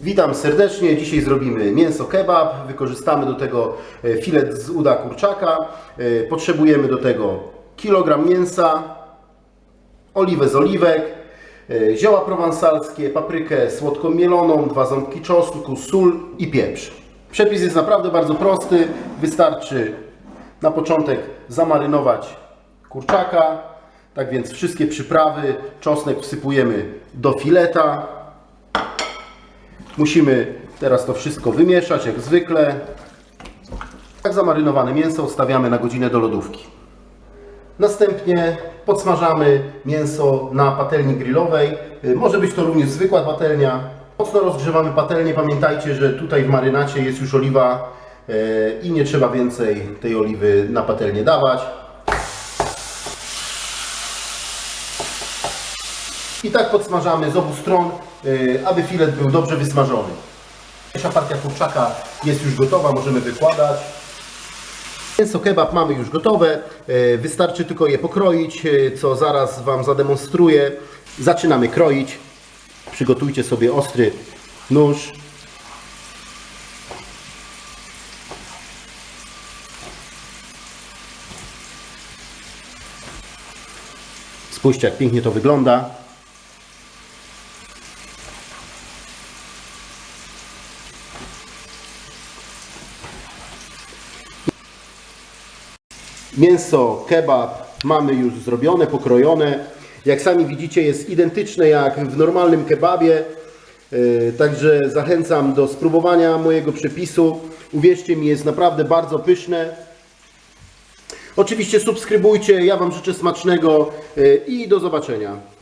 Witam serdecznie. Dzisiaj zrobimy mięso kebab. Wykorzystamy do tego e, filet z uda kurczaka. E, Potrzebujemy do tego kilogram mięsa, oliwę z oliwek, e, zioła prowansalskie, paprykę słodką mieloną, dwa ząbki czosnku, sól i pieprz. Przepis jest naprawdę bardzo prosty. Wystarczy na początek zamarynować kurczaka. Tak więc wszystkie przyprawy, czosnek wsypujemy do fileta. Musimy teraz to wszystko wymieszać jak zwykle. Tak zamarynowane mięso odstawiamy na godzinę do lodówki. Następnie podsmażamy mięso na patelni grillowej. Y, Może być to również zwykła patelnia. Mocno rozgrzewamy patelnię. Pamiętajcie, że tutaj w marynacie jest już oliwa y, i nie trzeba więcej tej oliwy na patelnię dawać. I tak podsmażamy z obu stron, aby filet był dobrze wysmażony. Pierwsza partia kurczaka jest już gotowa, możemy wykładać. Mięso kebab mamy już gotowe, y, wystarczy tylko je pokroić, y, co zaraz Wam zademonstruję. Zaczynamy kroić. Przygotujcie sobie ostry nóż. Spójrzcie, jak pięknie to wygląda. Mięso kebab mamy już zrobione, pokrojone. Jak sami widzicie jest identyczne jak w normalnym kebabie. Yy, Także zachęcam do spróbowania mojego przepisu. Uwierzcie mi, jest naprawdę bardzo pyszne. Oczywiście subskrybujcie, ja Wam życzę smacznego yy, i do zobaczenia.